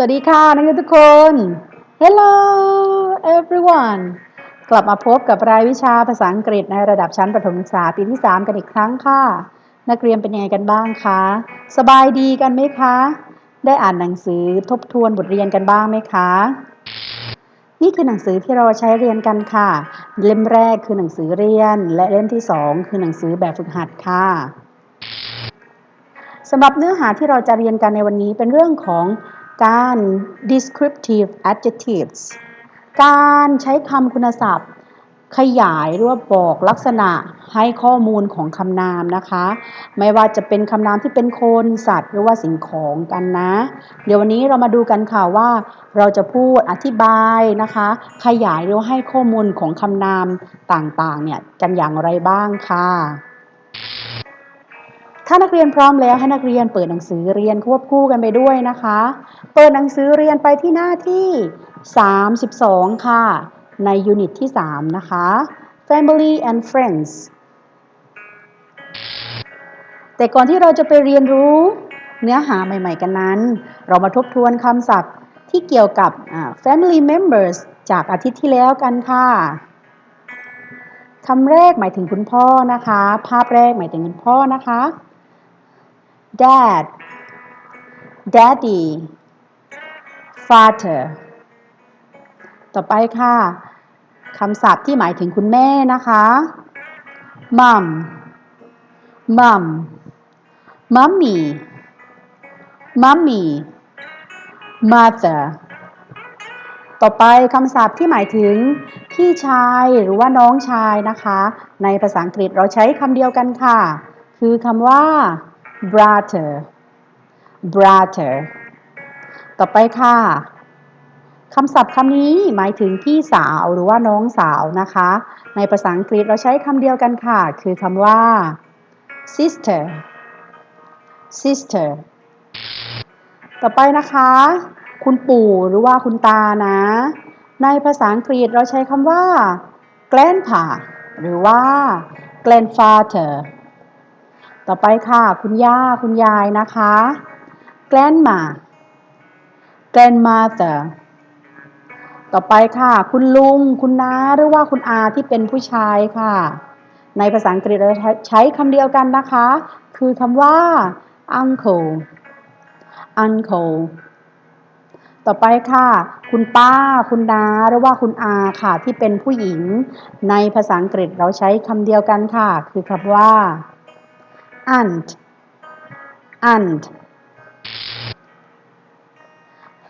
วัสดีค่ะนักเรียนทุกคน Hello everyone กลับมาพบกับรายวิชาภาษาอังกฤษในระดับชั้นประถมศึกษาปีที่ 3 กันอีกครั้งค่ะ นักเรียนเป็นยังไงกันบ้างคะ สบายดีกันไหมคะ ได้อ่านหนังสือทบทวนบทเรียนกันบ้างไหมคะ นี่คือหนังสือที่เราใช้เรียนกันค่ะ เล่มแรกคือหนังสือเรียน และเล่มที่ 2 คือหนังสือแบบฝึกหัดค่ะสำหรับเนื้อหาที่เราจะเรียนกันในวันนี้เป็นเรื่องของ การ descriptive adjectives การใช้คำคุณศัพท์ ขยายหรือว่าบอกลักษณะให้ข้อมูลของคำนามนะคะ ไม่ว่าจะเป็นคำนามที่เป็นคน สัตว์ หรือว่าสิ่งของกันนะ เดี๋ยววันนี้เรามาดูกันค่ะว่า เราจะพูดอธิบายนะคะ ขยายหรือว่าให้ข้อมูลของคำนามต่างๆเนี่ยกันอย่างไรบ้างค่ะ ถ้านักเรียนพร้อมแล้วให้นักเรียนเปิดหนังสือเรียนควบคู่กันไปด้วยนะคะ เปิดหนังสือเรียนไปที่หน้าที่ 32 ค่ะ ในยูนิตที่ 3 นะคะ Family and Friends แต่ก่อนที่เราจะไปเรียนรู้เนื้อหาใหม่ๆกันนั้น เรามาทบทวนคำศัพท์ที่เกี่ยวกับ Family Members จากอาทิตย์ที่แล้วกันค่ะคำแรกหมายถึงคุณพ่อนะคะ ภาพแรกหมายถึงคุณพ่อนะคะ dad daddy father ต่อไปค่ะคำศัพท์ที่หมายถึงคุณแม่นะคะ mom mom mummy mummy mother ต่อไปคำศัพท์ที่หมายถึงพี่ชายหรือว่าน้องชายนะคะ ในภาษาอังกฤษเราใช้คำเดียวกันค่ะ คือคำว่า brother brother ต่อไปค่ะคำศัพท์คำนี้หมายถึงพี่สาวหรือว่าน้องสาวนะคะ ในภาษาอังกฤษเราใช้คำเดียวกันค่ะ คือคำว่า sister sister ต่อไปนะคะ คุณปู่หรือว่าคุณตานะ ในภาษาอังกฤษเราใช้คำว่า grandpa หรือว่า grandfather ต่อไปค่ะ คุณย่าคุณยายนะคะ grandma grandmother ต่อไปค่ะ คุณลุง คุณน้า หรือว่าคุณอาที่เป็นผู้ชายค่ะ ในภาษาอังกฤษเราใช้คำเดียวกันนะคะ คือคำว่า uncle uncle ต่อไปค่ะ คุณป้า คุณน้า หรือว่าคุณอาค่ะ ที่เป็นผู้หญิง ในภาษาอังกฤษเราใช้คำเดียวกันค่ะ คือคำว่า aunt aunt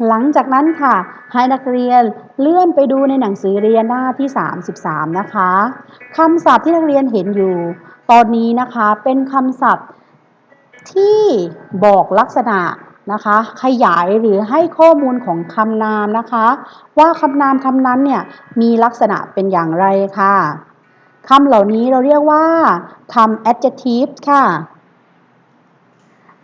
หลังจากนั้นค่ะ ให้นักเรียนเลื่อนไปดูในหนังสือเรียนหน้าที่ 33 นะคะคำศัพท์ที่นักเรียนเห็นอยู่ ตอนนี้นะคะเป็นคำศัพท์ที่บอกลักษณะนะคะ ขยายหรือให้ข้อมูลของคำนามนะคะ ว่าคำนามคำนั้นเนี่ยมีลักษณะเป็นอย่างไรค่ะ คำเหล่านี้เราเรียกว่าคำ adjective ค่ะ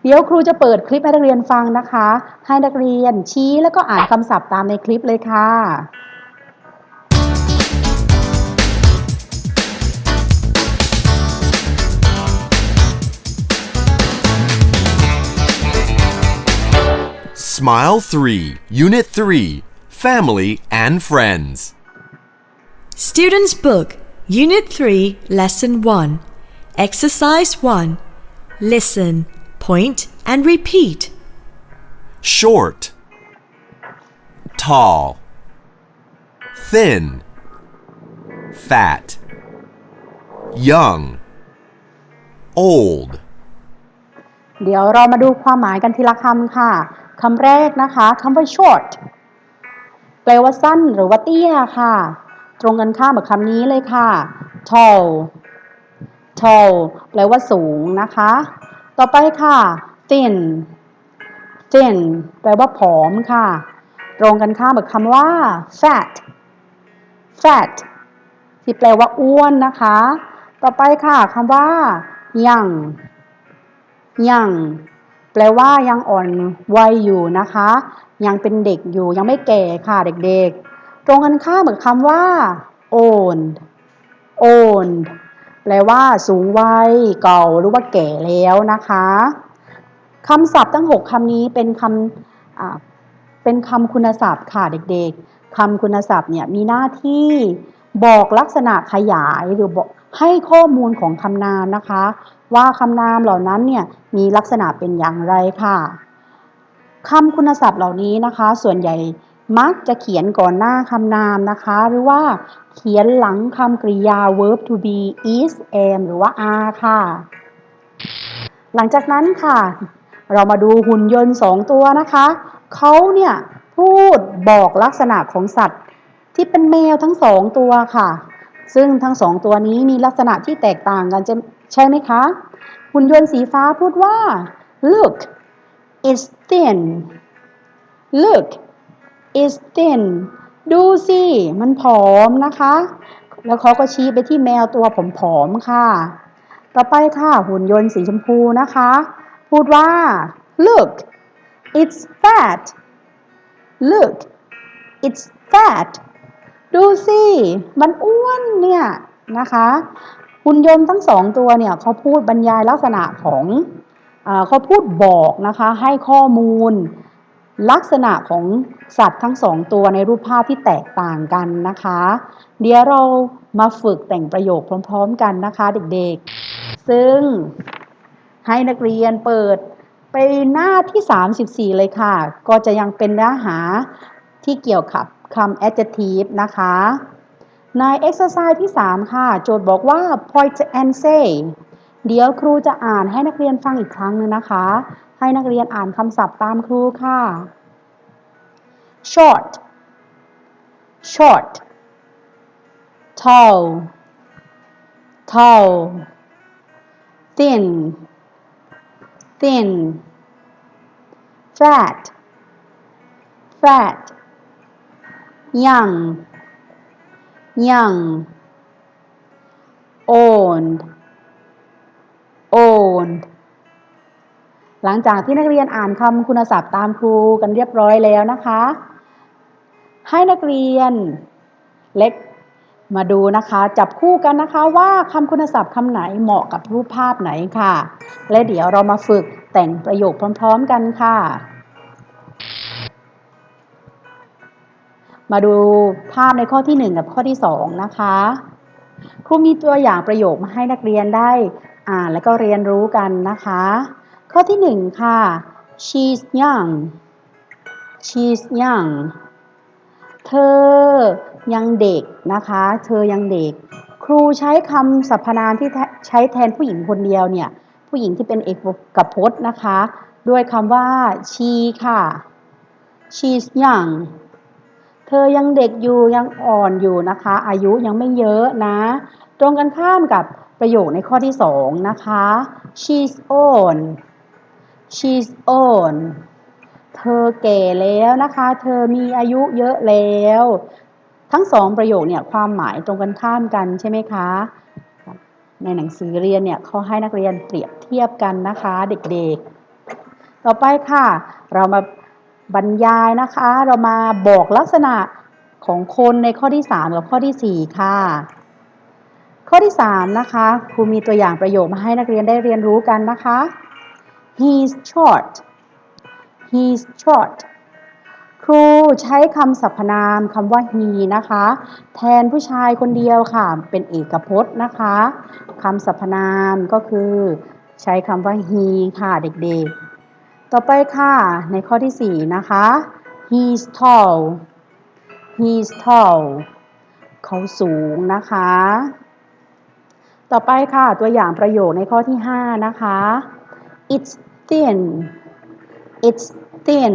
เดี๋ยวครูจะเปิดคลิปให้นักเรียนฟังนะคะ ให้นักเรียนชี้แล้วก็อ่านคำศัพท์ตามในคลิปเลยค่ะ Smile 3, Unit 3 Family and Friends. Student's Book, Unit 3, Lesson 1. Exercise 1. Listen, point, and repeat. Short, tall, thin, fat, young, old. เดี๋ยวเรามาดูความหมายกันทีละคำค่ะ คำแรกนะคะคำว่า short แปลว่าสั้นหรือว่าเตี้ยค่ะ ตรงกันข้ามกับคำนี้เลยค่ะ tall tall แปลว่าสูงนะคะ ต่อไปค่ะ thin thin แปลว่าผอมค่ะ ตรงกันข้ามกับคำว่า fat fat ที่แปลว่าอ้วนนะคะ ต่อไปค่ะคำว่า young ยังแปลว่ายังอ่อนวัยอยู่นะคะ ยังเป็นเด็กอยู่ยังไม่แก่ค่ะเด็ก ตรงกันข้ามกับคำว่า old old แปลว่า สูงวัย เก่าหรือว่าแก่แล้วนะคะคำศัพท์ทั้ง 6คำนี้เป็นคำเป็นคำคุณศัพท์ค่ะเด็กๆคำคุณศัพท์เนี่ยมีหน้าที่บอกลักษณะขยายหรือบอกให้ข้อมูลของคำนามนะคะ ว่าคำนามเหล่านั้นเนี่ยมีลักษณะเป็นอย่างไรค่ะคำคุณศัพท์เหล่านี้นะคะ ส่วนใหญ่ มักจะเขียนก่อนหน้าคำนามนะคะ หรือว่าเขียนหลังคำกริยา verb to be is am หรือว่า are ค่ะ หลังจากนั้นค่ะ เรามาดูหุ่นยนต์สองตัวนะคะ เขาเนี่ยพูดบอกลักษณะของสัตว์ที่เป็นแมวทั้งสองตัวค่ะ ซึ่งทั้งสองตัวนี้มีลักษณะที่แตกต่างกันใช่ไหมคะ หุ่นยนต์สีฟ้าพูดว่า look it's thin look is thin ดูสิ มันผอมนะคะ แล้วเขาก็ชี้ไปที่แมวตัวผอมๆค่ะ ต่อไปค่ะ หุ่นยนต์สีชมพูนะคะ พูดว่า look it's fat look it's fat ดูสิ มันอ้วนเนี่ยนะคะหุ่นยนต์ทั้งสองตัวเนี่ยเขาพูดบรรยายลักษณะของอเขาพูดบอกนะคะ ให้ข้อมูล ลักษณะของสัตว์ทั้งสองตัวในรูปภาพที่แตกต่างกันนะคะ เดี๋ยวเรามาฝึกแต่งประโยคพร้อม ๆ กันนะคะเด็กๆ ซึ่งให้นักเรียนเปิดไปหน้าที่ 34 เลยค่ะ ก็จะยังเป็นเนื้อหาที่เกี่ยวกับคำ adjective นะคะ ใน exercise ที่ 3 ค่ะ โจทย์บอกว่า point and say เดี๋ยวครูจะอ่านให้นักเรียนฟังอีกครั้งหนึงนะคะ ให้นักเรียนอ่านคำศัพท์ตามครูค่ะ short short tall tall thin thin fat fat young young old old หลังจากที่นักเรียนอ่านคำคุณศัพท์ตามครูกันเรียบร้อยแล้วนะคะ ให้นักเรียนเล็กมาดูนะคะจับคู่กันนะคะว่าคำคุณศัพท์คำไหนเหมาะกับรูปภาพไหนค่ะ และเดี๋ยวเรามาฝึกแต่งประโยคพร้อม ๆ กันค่ะ มาดูภาพในข้อที่ 1 กับข้อที่ 2 นะคะ ครูมีตัวอย่างประโยคมาให้นักเรียนได้ อ่านและก็เรียนรู้กันนะคะ ข้อที่ 1 ค่ะ she's young she's young เธอยังเด็กนะคะ เธอยังเด็ก ครูใช้คำสรรพนามที่ใช้แทนผู้หญิงคนเดียวเนี่ย ผู้หญิงที่เป็นเอกพจน์นะคะ ด้วยคำว่า she ค่ะ she's young เธอยังเด็กอยู่ยังอ่อนอยู่นะคะ อายุยังไม่เยอะนะ ตรงกันข้ามกับประโยคในข้อที่สองนะคะ she's old she's old เธอแก่แล้วนะคะ เธอมีอายุเยอะแล้ว ทั้งสองประโยคเนี่ยความหมายตรงกันข้ามกันใช่ไหมคะ ในหนังสือเรียนเนี่ยเขาให้นักเรียนเปรียบเทียบกันนะคะเด็กๆ ต่อไปค่ะ เรามาบรรยายนะคะ เรามาบอกลักษณะของคนในข้อที่ 3 กับข้อที่ 4 ค่ะ ข้อที่ 3 นะคะครูมีตัวอย่างประโยคมาให้นักเรียนได้เรียนรู้กันนะคะ he's short he's short ครูใช้คำสรรพนามคำว่า he นะคะ แทนผู้ชายคนเดียวค่ะ เป็นเอกพจน์นะคะคำสรรพนามก็คือ ใช้คำว่า he ค่ะเด็กๆ ต่อไปค่ะ ในข้อที่ 4 นะคะ he's tall he's tall เขาสูงนะคะ ต่อไปค่ะตัวอย่างประโยคในข้อที่ 5 นะคะ it's thin it's thin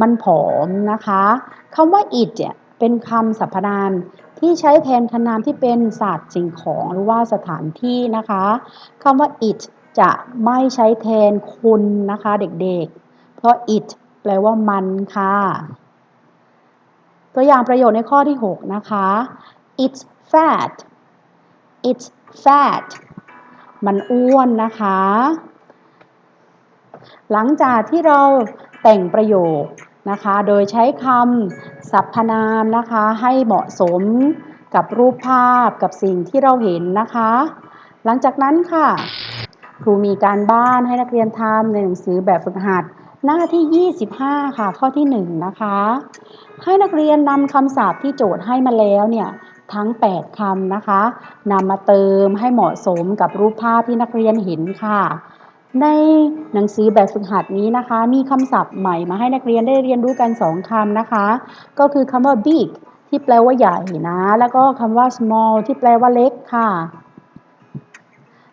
มันผอมนะคะคำว่า it เนี่ยเป็นคำสรรพนามที่ใช้แทนคำนามที่เป็นสัตว์สิ่งของหรือว่าสถานที่นะคะคำว่า it จะไม่ใช้แทนคุณนะคะเด็กๆ เพราะ it แปลว่ามันค่ะ ตัวอย่างประโยชน์ในข้อที่ 6 นะคะ it's fat it's fat มันอ้วนนะคะ หลังจากที่เราแต่งประโยคนะคะ โดยใช้คำสรรพนามนะคะ ให้เหมาะสมกับรูปภาพกับสิ่งที่เราเห็นนะคะ หลังจากนั้นค่ะ ครูมีการบ้านให้นักเรียนทำในหนังสือแบบฝึกหัดหน้าที่ 25 ค่ะ ข้อที่ 1 นะคะ ให้นักเรียนนำคำศัพท์ที่โจทย์ให้มาแล้วเนี่ย ทั้ง 8คำนะคะนำมาเติมให้เหมาะสมกับรูปภาพที่นักเรียนเห็นค่ะ ในหนังสือแบบฝึกหัดนี้นะคะ มีคำศัพท์ใหม่มาให้นักเรียนได้เรียนรู้กัน 2คำนะคะ ก็คือคำว่า big ที่แปลว่าใหญ่นะ แล้วก็คำว่า small ที่แปลว่าเล็กค่ะ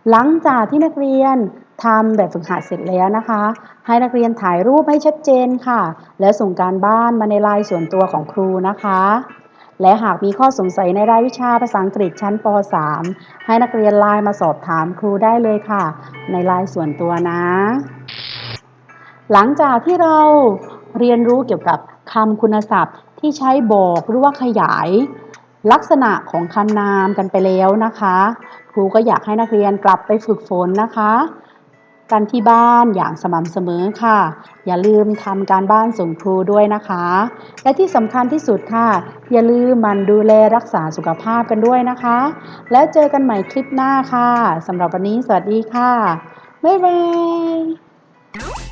หลังจากที่นักเรียนทำแบบฝึกหัดเสร็จแล้วนะคะ ให้นักเรียนถ่ายรูปให้ชัดเจนค่ะ แล้วส่งการบ้านมาในไลน์ส่วนตัวของครูนะคะ และหากมีข้อสงสัยในรายวิชาภาษาอังกฤษชั้นป .3 ให้นักเรียนไลน์มาสอบถามครูได้เลยค่ะ ในไลน์ส่วนตัวนะ หลังจากที่เราเรียนรู้เกี่ยวกับคำคุณศัพท์ที่ใช้บอกหรือว่าขยาย ลักษณะของคำนามกันไปแล้วนะคะ ครูก็อยากให้นักเรียนกลับไปฝึกฝนนะคะ กันที่บ้านอย่างสม่ำเสมอค่ะ อย่าลืมทำการบ้านส่งครูด้วยนะคะ และที่สำคัญที่สุดค่ะ อย่าลืมมันดูแลรักษาสุขภาพกันด้วยนะคะ แล้วเจอกันใหม่คลิปหน้าค่ะสำหรับวันนี้สวัสดีค่ะบ๊ายบาย